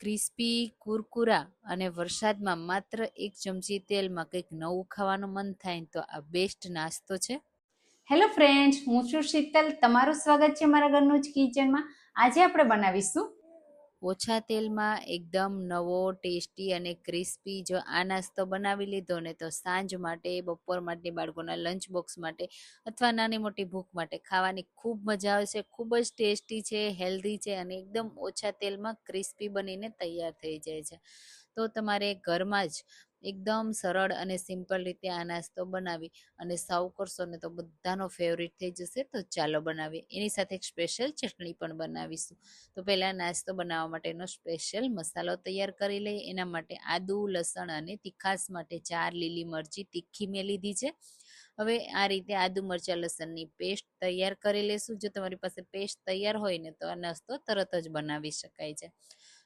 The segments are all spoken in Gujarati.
ક્રિસ્પી કુરકુરા અને વરસાદમાં માત્ર એક ચમચી તેલમાં કંઈક નવું ખાવાનું મન થાય તો આ બેસ્ટ નાસ્તો છે. હેલો ફ્રેન્ડ્સ હું છું શીતલ. તમારું સ્વાગત છે મારા ઘરનું જ કિચનમાં આજે આપણે બનાવીશું ઓછા તેલમાં એકદમ નવો, ટેસ્ટી અને ક્રિસ્પી જો આ નાસ્તો બનાવી લીધો ને તો સાંજ માટે, બપોર માટે બાળકોના લંચ બોક્સ માટે અથવા નાની મોટી ભૂખ માટે ખાવાની ખૂબ મજા આવશે ખૂબ જ ટેસ્ટી છે, હેલ્ધી છે અને એકદમ ઓછા તેલમાં ક્રિસ્પી બનીને તૈયાર થઈ જાય છે. તો તમારે ઘરમાં જ એકદમ સરળ અને સિમ્પલ રીતે આ નાસ્તો બનાવી અને સર્વ કરશો ને તો બધાનો ફેવરિટ થઈ જશે, તો ચાલો બનાવીએ. એની સાથે એક સ્પેશિયલ ચટણી પણ બનાવીશું. તો પહેલાં નાસ્તો બનાવવા માટેનો સ્પેશિયલ મસાલો તૈયાર કરી લઈએ. એના માટે આદુ, લસણ અને તીખાસ માટે ચાર લીલી મરચી તીખી મેં લીધી છે. હવે આ રીતે આદુ, મરચાં, લસણની પેસ્ટ તૈયાર કરી લેશું. જો તમારી પાસે પેસ્ટ તૈયાર હોય ને તો આ નાસ્તો તરત જ બનાવી શકાય છે.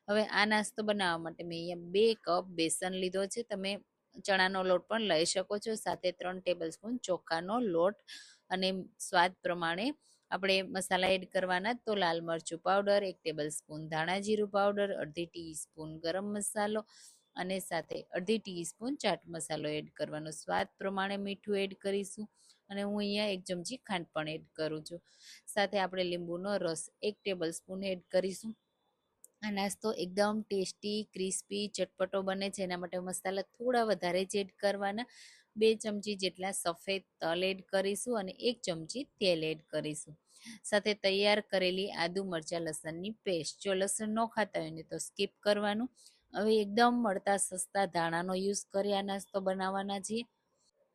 હવે આ નાસ્તો બનાવવા માટે મેં અહીંયા બે કપ બેસન લીધો છે. તમે ચણાનો લોટ પણ લઈ શકો છો. સાથે ત્રણ ટેબલ સ્પૂન ચોખાનો લોટ અને સ્વાદ પ્રમાણે આપણે મસાલા એડ કરવાના તો લાલ મરચું પાવડર, એક ટેબલ સ્પૂન ધાણા જીરું પાવડર, અડધી ટીસ્પૂન ગરમ મસાલો અને સાથે અડધી ટીસ્પૂન ચાટ મસાલો એડ કરવાનો. સ્વાદ પ્રમાણે મીઠું એડ કરીશું અને હું અહીંયા એક ચમચી ખાંડ પણ એડ કરું છું. સાથે આપણે લીંબુનો રસ એક ટેબલ સ્પૂન એડ કરીશું. આ નાસ્તો એકદમ ટેસ્ટી, ક્રિસ્પી, ચટપટો બને છે. એના માટે મસાલા થોડા વધારે જ કરવાના. બે ચમચી જેટલા સફેદ તલ એડ કરીશું અને એક ચમચી તેલ એડ કરીશું. સાથે તૈયાર કરેલી આદુ મરચાં લસણની પેસ્ટ. જો લસણ ન ખાતા હોય તો સ્કીપ કરવાનું. હવે એકદમ મળતા સસ્તા ધાણાનો યુઝ કરી આ નાસ્તો બનાવવાના છીએ.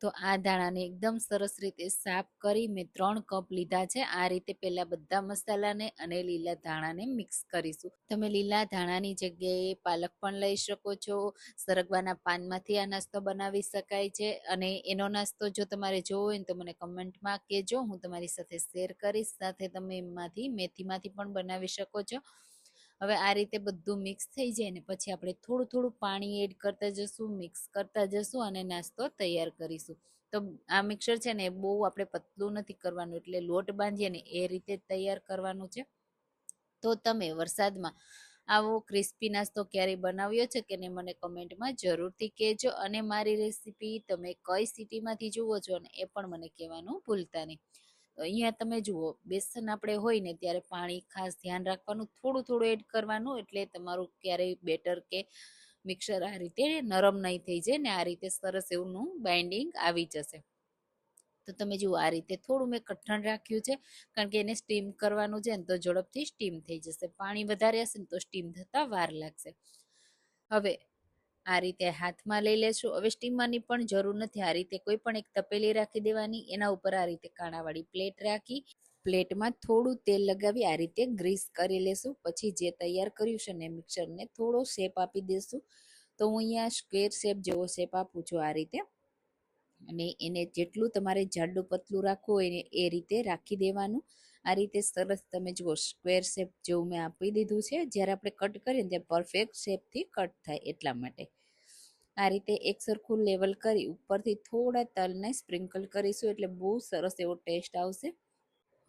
તો આ ધાણાને એકદમ સરસ રીતે સાફ કરી મેં ત્રણ કપ લીધા છે. આ રીતે પહેલા બધા મસાલાને અને લીલા ધાણાને મિક્સ કરીશું. તમે લીલા ધાણાની જગ્યાએ પાલક પણ લઈ શકો છો. સરગવાના પાનમાંથી આ નાસ્તો બનાવી શકાય છે. અને એનો નાસ્તો જો તમારે જોવો હોય તો મને કમેન્ટમાં કહેજો. હું તમારી સાથે શેર કરીશ. સાથે તમે એમાંથી મેથીમાંથી પણ બનાવી શકો છો. હવે આ રીતે બધું મિક્સ થઈ જાય ને પછી આપણે થોડું થોડું પાણી એડ કરતા જશું મિક્સ કરતા જશું અને નાસ્તો તૈયાર કરીશું. તો આ મિક્સર છે ને બહુ આપણે પતલું નથી કરવાનું એટલે લોટ બાંધીએ ને એ રીતે તૈયાર કરવાનું છે. તો તમે વરસાદમાં આવો ક્રિસ્પી નાસ્તો ક્યારેય બનાવ્યો છે કે નહીં મને કમેન્ટમાં જરૂરથી કહેજો અને મારી રેસીપી તમે કઈ સિટીમાંથી જુઓ છો ને એ પણ મને કહેવાનું ભૂલતા નહીં. અહીંયા તમે જુઓ, બેસન આપણે હોય ને ત્યારે પાણી ખાસ ધ્યાન રાખવાનું, થોડું થોડું એડ કરવાનું, એટલે તમારું ક્યારેય બેટર કે મિક્સર આ રીતે નરમ નહીં થઈ જાય ને આ રીતે સરસ એવું બાઇન્ડિંગ આવી જશે. તો તમે જુઓ, આ રીતે થોડું મેં કઠણ રાખ્યું છે, કારણ કે એને સ્ટીમ કરવાનું છે ને તો ઝડપથી સ્ટીમ થઈ જશે. પાણી વધારે હશે ને તો સ્ટીમ થતાં વાર લાગશે. હવે આ રીતે હાથમાં લઈ લેશું. હવે સ્ટીમરની પણ જરૂર નથી. આ રીતે કોઈ પણ એક તપેલી રાખી દેવાની, એના ઉપર આ રીતે કાણાવાળી પ્લેટ રાખી, પ્લેટમાં થોડું તેલ લગાવી આ રીતે ગ્રીસ કરી લેશું. પછી જે તૈયાર કર્યું છે ને મિક્સરને થોડો શેપ આપી દેશું. તો હું અહીંયા સ્ક્વેર શેપ જેવો શેપ આપું છું આ રીતે. અને એને જેટલું તમારે જાડું પતલું રાખવું હોય એ રીતે રાખી દેવાનું. આ રીતે સરસ તમે જુઓ સ્ક્વેર શેપ જેવું મેં આપી દીધું છે. જ્યારે આપણે કટ કરીએ ત્યારે પરફેક્ટ શેપથી કટ થાય એટલા માટે. આ રીતે એક સરખું લેવલ કરી ઉપરથી થોડા તલને સ્પ્રિંકલ કરીશું એટલે બહુ સરસ એવો ટેસ્ટ આવશે.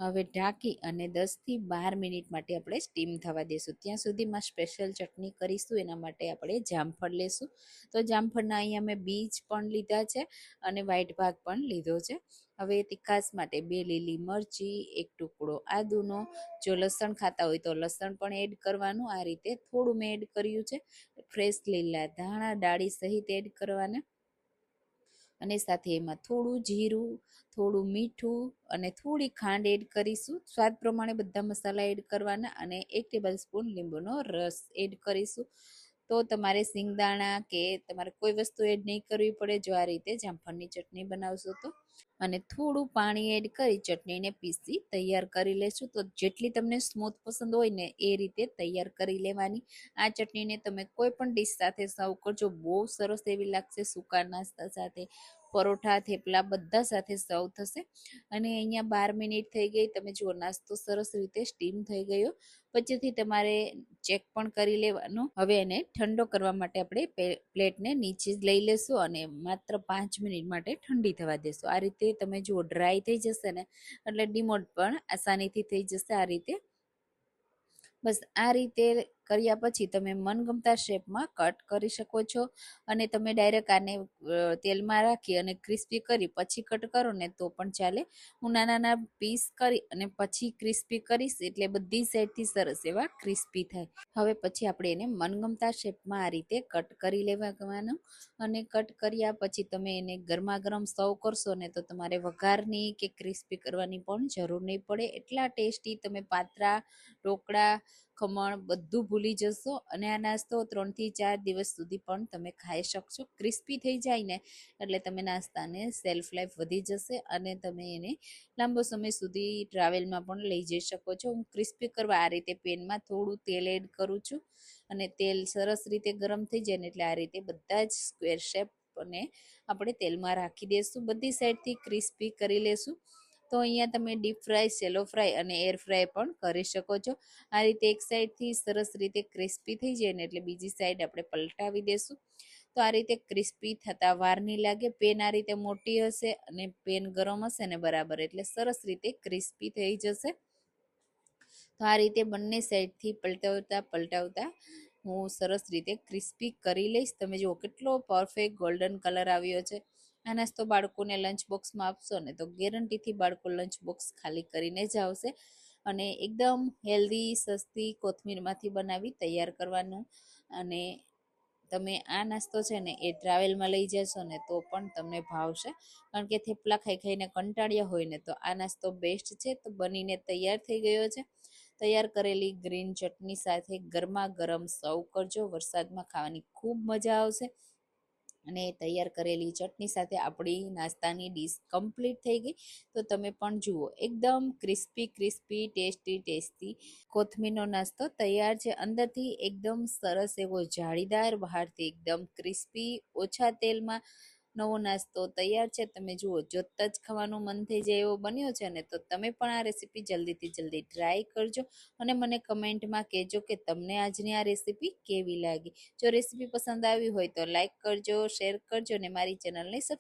હવે ઢાંકી અને દસથી બાર મિનિટ માટે આપણે સ્ટીમ થવા દઈશું ત્યાં સુધીમાં સ્પેશિયલ ચટણી કરીશું, એના માટે આપણે જામફળ લેશું. તો જામફળના અહીંયા મેં બીજ પણ લીધા છે અને વ્હાઈટ ભાગ પણ લીધો છે. હવે તીખાસ માટે બે લીલી મરચી, એક ટુકડો આદુનો. જો લસણ ખાતા હોય તો લસણ પણ એડ કરવાનું. આ રીતે થોડું મેં એડ કર્યું છે. ફ્રેશ લીલા ધાણા, ડાળી સહિત એડ કરવાના. અને સાથે એમાં થોડું જીરું, થોડું મીઠું અને થોડી ખાંડ એડ કરીશું. સ્વાદ પ્રમાણે બધા મસાલા એડ કરવાના અને એક ટેબલ સ્પૂન લીંબુનો રસ એડ કરીશું. તો તમારે સિંગદાણા કે તમારે કોઈ વસ્તુ એડ નહીં કરવી પડે, જો આ રીતે જામફળની ચટણી બનાવશો તો. અને થોડું પાણી એડ કરી ચટણીને પીસી તૈયાર કરી લેશું. તો જેટલી તમને સ્મૂથ પસંદ હોય ને એ રીતે તૈયાર કરી લેવાની. આ ચટણીને તમે કોઈ પણ ડીશ સાથે સર્વ કરજો. બહુ સરસ એવી લાગશે સૂકા નાસ્તા સાથે. પરોઠા, થેપલા બધા સાથે સર્વ થશે. અને અહીંયા બાર મિનિટ થઈ ગઈ. તમે જુઓ, નાસ્તો સરસ રીતે સ્ટીમ થઈ ગયો. પછીથી તમારે ચેક પણ કરી લેવાનો. હવે એને ઠંડો કરવા માટે આપણે પ્લેટને નીચે લઈ લેશું અને માત્ર પાંચ મિનિટ માટે ઠંડી થવા દેશું. આ રીતે તમે જુઓ, ડ્રાય થઈ જશે ને, એટલે ડિમોટ પણ આસાનીથી થઈ જશે આ રીતે. બસ આ રીતે કર્યા પછી તમે મનગમતા શેપમાં કટ કરી શકો છો અને તમે ડાયરેક્ટ આને તેલમાં રાખી અને ક્રિસ્પી કરી પછી કટ કરો ને તો પણ ચાલે. હું નાના નાના પીસ કરી અને પછી ક્રિસ્પી કરીશ એટલે બધી સાઈડથી સરસ એવા ક્રિસ્પી થાય. હવે પછી આપણે એને મનગમતા શેપમાં આ રીતે કટ કરી લેવાનું અને કટ કર્યા પછી તમે એને ગરમા ગરમ સર્વ કરશો ને તો તમારે વઘારની કે ક્રિસ્પી કરવાની પણ જરૂર નહીં પડે. એટલા ટેસ્ટી તમે પાત્રા, ઢોકળા ખમણ બધું ભૂલી જશો અને આ નાસ્તો ત્રણથી ચાર દિવસ સુધી પણ તમે ખાઈ શકશો. ક્રિસ્પી થઈ જાય ને એટલે તમે નાસ્તાને સેલ્ફ લાઈફ વધી જશે અને તમે એને લાંબો સમય સુધી ટ્રાવેલમાં પણ લઈ જઈ શકો છો. હું ક્રિસ્પી કરવા આ રીતે પેનમાં થોડું તેલ એડ કરું છું અને તેલ સરસ રીતે ગરમ થઈ જાય ને એટલે આ રીતે બધા જ સ્ક્વેર શેપ અને આપણે તેલમાં રાખી દઈશું બધી સાઈડથી ક્રિસ્પી કરી લેશું. તો અહીંયા તમે ડીપ ફ્રાય સેલો ફ્રાય અને એર ફ્રાય પણ કરી શકો છો. આ રીતે એક સાઈડથી સરસ રીતે ક્રિસ્પી થઈ જાય ને એટલે બીજી સાઈડ આપણે પલટાવી દેશું. તો આ રીતે ક્રિસ્પી થતા વાર નહીં લાગે. પેન આ રીતે મોટી હશે અને પેન ગરમ હશે ને બરાબર એટલે સરસ રીતે ક્રિસ્પી થઈ જશે. તો આ રીતે બંને સાઈડથી પલટાવતા પલટાવતા હું સરસ રીતે ક્રિસ્પી કરી લઈશ. તમે જુઓ કેટલો પરફેક્ટ ગોલ્ડન કલર આવ્યો છે. નાસ્તો બાળકોને લંચ બોક્સમાં આપશો ને તો ગેરંટીથી બાળકો લંચ બોક્સ ખાલી કરીને જ આવશે. અને એકદમ હેલ્ધી સસ્તી કોથમીરમાંથી બનાવી તૈયાર કરવાનું. અને તમે આ નાસ્તો છે ને એ ટ્રાવેલમાં લઈ જશો ને તો પણ તમને ભાવશે. કારણ કે થેપલા ખાઈ ખાઈને કંટાળ્યા હોય ને તો આ નાસ્તો બેસ્ટ છે. તો બનીને તૈયાર થઈ ગયો છે. તૈયાર કરેલી ગ્રીન ચટણી સાથે ગરમા ગરમ સર્વ કરજો. વરસાદમાં ખાવાની ખૂબ મજા આવશે. અને તૈયાર કરેલી ચટણી સાથે આપણી નાસ્તાની ડીશ કમ્પ્લીટ થઈ ગઈ. તો તમે પણ જુઓ, એકદમ ક્રિસ્પી ક્રિસ્પી, ટેસ્ટી ટેસ્ટી કોથમીરનો નાસ્તો તૈયાર છે. અંદરથી એકદમ સરસ એવો જાળીદાર, બહારથી એકદમ ક્રિસ્પી, ઓછા તેલમાં નવો નાસ્તો તૈયાર છે, તમે જુઓ જ ખાવાનું મન થઈ જાય એવો બન્યો છે ને, તો તમે પણ આ રેસીપી જલ્દીથી જલ્દી ટ્રાય કરજો અને મને કમેન્ટમાં કહેજો કે તમને આજની આ રેસીપી કેવી લાગી. જો રેસીપી પસંદ આવી હોય તો લાઈક કરજો શેર કરજો અને મારી ચેનલને સબસ્ક્રાઈબ